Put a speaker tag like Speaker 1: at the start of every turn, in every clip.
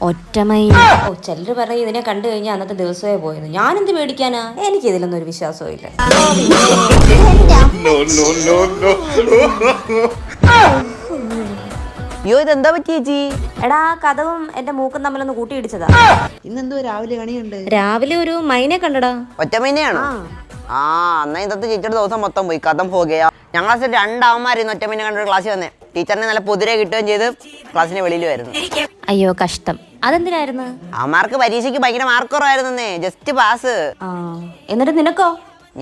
Speaker 1: ഒറ്റമൈന ഓ ചിലർ പറയും ഇതിനെ കണ്ടു കഴിഞ്ഞാൽ അന്നത്തെ ദിവസമേ പോയെന്ന്. ഞാനെന്ത് പേടിക്കാനാ എനിക്ക് ഇതിലൊന്നും ഒരു വിശ്വാസവും ഇല്ല
Speaker 2: അയ്യോ ഇതെന്താ പറ്റി ചേച്ചി?
Speaker 1: എടാ കഥവും എന്റെ മൂക്കും തമ്മിലൊന്ന് കൂട്ടിയിടിച്ചതാ.
Speaker 3: ഇന്നെന്തോ രാവിലെ കണിയുണ്ട്.
Speaker 1: രാവിലെ ഒരു മൈനെ കണ്ടടാ.
Speaker 2: ഒറ്റ മൈനെയാണോ? ആ. എന്നാ ഇന്നത്തെ ചേച്ചിയുടെ ദിവസം മൊത്തം പോയി. കഥം പോകുക. ഞങ്ങൾ ക്ലാസ്സിൽ ഒറ്റ മീനെ കണ്ടൊരു ക്ലാസ്സിൽ വന്നേ. ടീച്ചറിനെ നല്ല പൊതിരെ കിട്ടുകയും ചെയ്ത് ക്ലാസ്സിന് വെളിയിൽ വരുന്നു.
Speaker 1: അയ്യോ കഷ്ടം. അതെന്തിനായിരുന്നു?
Speaker 2: അവന്മാർക്ക് പരീക്ഷയ്ക്ക് ഭയങ്കര മാർക്ക് കുറവായിരുന്നേ ജസ്റ്റ് പാസ്
Speaker 1: ആ എന്നിട്ട് നിനക്കോ?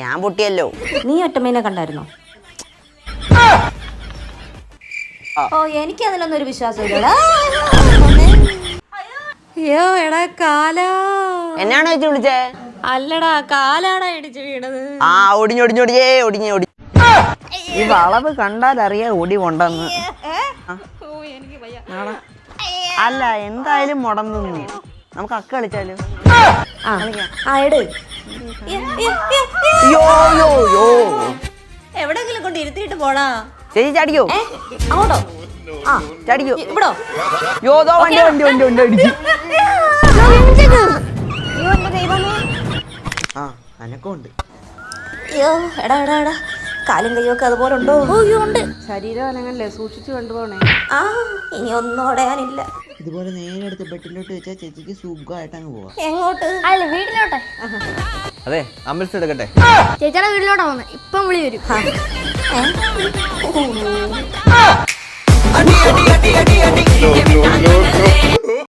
Speaker 2: ഞാൻ പൊട്ടിയല്ലോ.
Speaker 1: നീ ഒറ്റമേനെ കണ്ടായിരുന്നോ? ഓ എനിക്ക് അതിലൊന്നും ഒരു വിശ്വാസം അയ്യോ എടാ കാലാ.
Speaker 2: എന്നാണോ വിളിച്ചേ?
Speaker 1: അല്ലടാ കാലാടാ ഇടിച്ചു വീണത്.
Speaker 2: ആ ഒടിഞ്ഞൊടിഞ്ഞൊടിയേ ഒടിഞ്ഞേ ഒടി ഈ വളവ് കണ്ടാൽ അറിയാ ഒടി കൊണ്ടെന്ന് ആടാ. അല്ല എന്തായാലും മുടന്നു നമുക്ക് അക്ക കളിച്ചാലോ?
Speaker 1: എവിടെങ്കിലും കൊണ്ട് ഇരുത്തിയിട്ട് പോടാ
Speaker 2: ചേച്ചി
Speaker 1: ചാടിയോ അങ്ങോട്ടോ? ആ
Speaker 2: ചാടിക്കോ?
Speaker 1: ഇവിടോ?
Speaker 2: യോ ദോ വണ്ടി വണ്ടി വണ്ടി വണ്ടി അടിച്ചു ആ അനക്കമുണ്ട്
Speaker 1: അയ്യോ എടാ എടാ എടാ. കാലും കയ്യൊക്കെ അതുപോലെ ഉണ്ടോ? ഉണ്ട്.
Speaker 3: ശരീരം അനങ്ങല്ലേ? സൂക്ഷിച്ചു കൊണ്ടുപോണേ.
Speaker 1: ആ ഇനി ഒന്നും ഓടയാനില്ല
Speaker 3: ഇതുപോലെ നേരെ എടുത്ത് ബെഡിലോട്ട് വെച്ചാൽ ചേച്ചിക്ക് സുഖമായിട്ട് അങ്ങ് പോവാം.
Speaker 1: എങ്ങോട്ട്?
Speaker 4: അല്ല വീട്ടിലോട്ടെ.
Speaker 5: അതെ അമ്പലത്തിൽ എടുക്കട്ടെ.
Speaker 4: ചേച്ചിയുടെ വീട്ടിലോട്ടാ പോകുന്നത് ഇപ്പം വിളി വരും.